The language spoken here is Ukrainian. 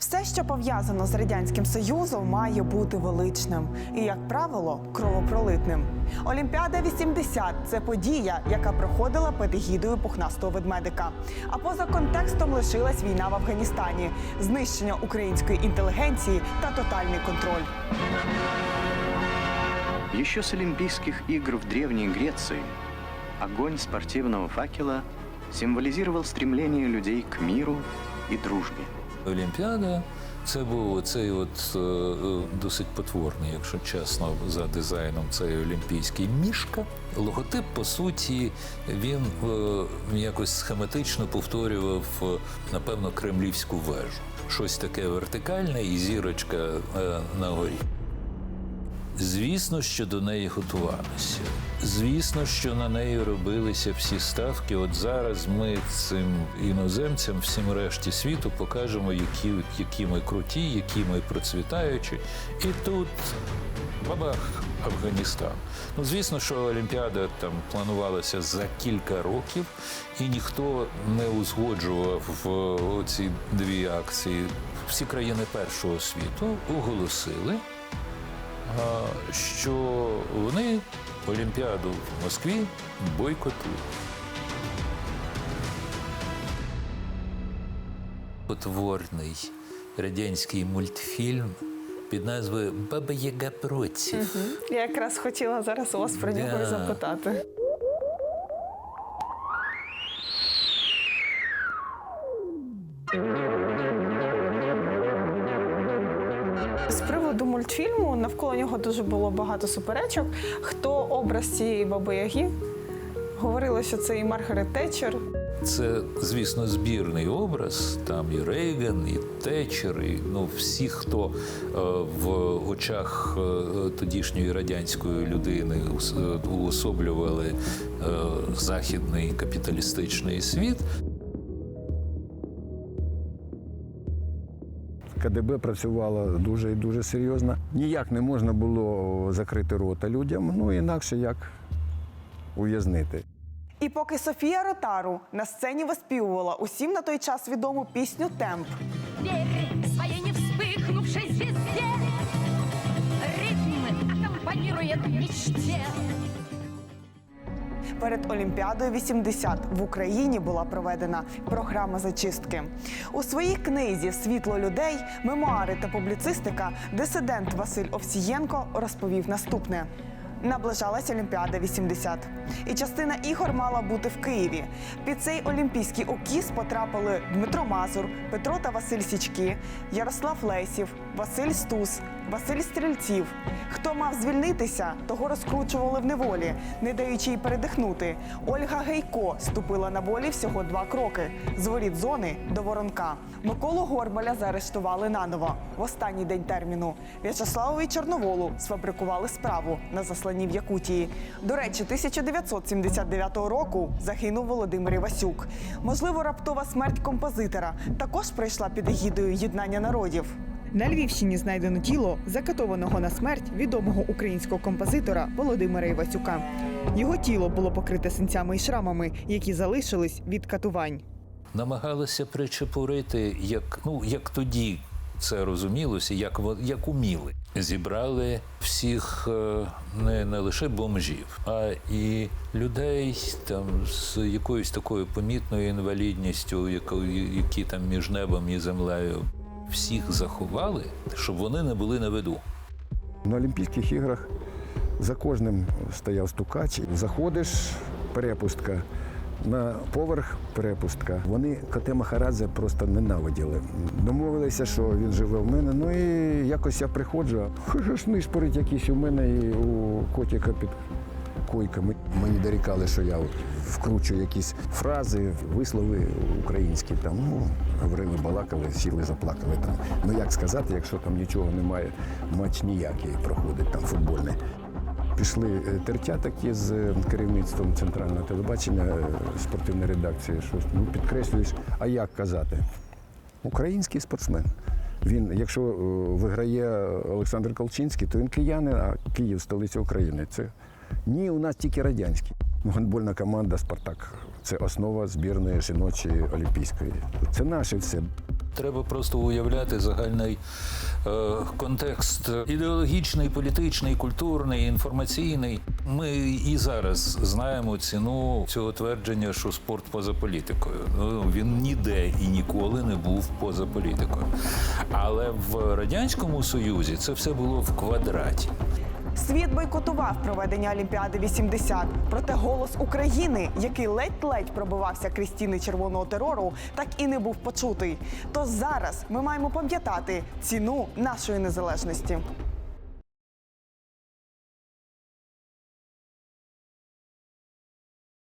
Все, що пов'язано з радянським союзом, має бути величним і, як правило, кровопролитним. Олімпіада 80 – це подія, яка проходила під егідою пухнастого ведмедика. А поза контекстом лишилась війна в Афганістані, знищення української інтелігенції та тотальний контроль. Еще с Олимпийских игр в Древней Греции огонь спортивного факела символизировал стремление людей к миру и дружбе. Олімпіада це був оцей от е, е, досить потворний, якщо чесно, за дизайном цей олімпійський мішка. Логотип, по суті, він е, якось схематично повторював, напевно, кремлівську вежу. Щось таке вертикальне і зірочка на горі. Звісно, що до неї готувалися. Звісно, що на неї робилися всі ставки. От зараз ми цим іноземцям, всім решті світу покажемо, які, які ми круті, які ми процвітаючі. І тут бабах, Афганістан. Ну, звісно, що Олімпіада там планувалася за кілька років, і ніхто не узгоджував ці дві акції. Всі країни першого світу оголосили що вони Олімпіаду в Москві бойкотують. Потворний радянський мультфільм під назвою Баба Яга проців. Я якраз хотіла зараз у вас про нього Да. запитати. З приводу мультфільму навколо нього дуже було багато суперечок. Хто образ цієї баби Яги? Говорили, що це і Маргарет Тетчер. Це, звісно, збірний образ. Там і Рейган, і Тетчер, і ну, всі, хто е, в очах е, тодішньої радянської людини е, уособлювали західний капіталістичний світ. КДБ працювала дуже і дуже серйозно. Ніяк не можна було закрити рота людям, ну інакше як ув'язнити. І поки Софія Ротару на сцені виспівувала усім на той час відому пісню Темп. Своей не вспыхнувшей звезде Ритм аккомпанирует мечте Перед Олімпіадою 80 в Україні була проведена програма зачистки. У своїй книзі Світло людей, мемуари та публіцистика дисидент Василь Овсієнко розповів наступне. Наближалась Олімпіада 80. І частина ігор мала бути в Києві. Під цей олімпійський окіс потрапили Дмитро Мазур, Петро та Василь Січки, Ярослав Лесів, Василь Стус, Василь Стрільців. Хто мав звільнитися, того розкручували в неволі, не даючи й передихнути. Ольга Гейко ступила на волі всього два кроки з воріт зони до воронка. Миколу Горбаля заарештували наново в останній день терміну. В'ячеславові Чорноволу сфабрикували справу на засланні в Якутії. До речі, 1979 року загинув Володимир Івасюк. Можливо, раптова смерть композитора також прийшла під егідою єднання народів. На Львівщині знайдено тіло закатованого на смерть відомого українського композитора Володимира Івасюка. Його тіло було покрите синцями і шрамами, які залишились від катувань. намагалися причепурити, як, ну, як тоді це розумілося, як, як уміли. Зібрали всіх е, не, не лише бомжів, а і людей там з якоюсь такою помітною інвалідністю, яко- які там між небом і землею. Всіх заховали, щоб вони не були на виду. На Олімпійських іграх за кожним стояв стукач. Заходиш, перепустка. На поверх перепустка. Вони коте Махарадзе просто ненавиділи. Домовилися, що він живе в мене. Ну і якось я приходжу, а ж нишпорить якийсь у мене і у котика під койками. Мені дорікали, що я от вкручую якісь фрази, вислови українські. Там ну говорили, балакали, сіли, заплакали. Там ну як сказати, якщо там нічого немає, матч ніякий проходить там футбольний. Пішли е, тертя такі з е, керівництвом центрального телебачення, е, спортивної редакції. Щось ну підкреслюєш, а як казати? Український спортсмен. Він, якщо виграє Олександр Колчинський, то він киянин, а Київ столиця України. Це ні, у нас тільки радянський. Ну, Гандбольна команда Спартак це основа збірної жіночої олімпійської. Це наше все. треба просто уявляти загальний е, контекст ідеологічний, політичний, культурний, інформаційний. Ми і зараз знаємо ціну цього твердження, що спорт поза політикою. Ну, він ніде і ніколи не був поза політикою. Але в радянському союзі це все було в квадраті. Світ бойкотував проведення Олімпіади 80. Проте голос України, який ледь-ледь пробивався крізь стіни червоного терору, так і не був почутий. То зараз ми маємо пам'ятати ціну нашої незалежності.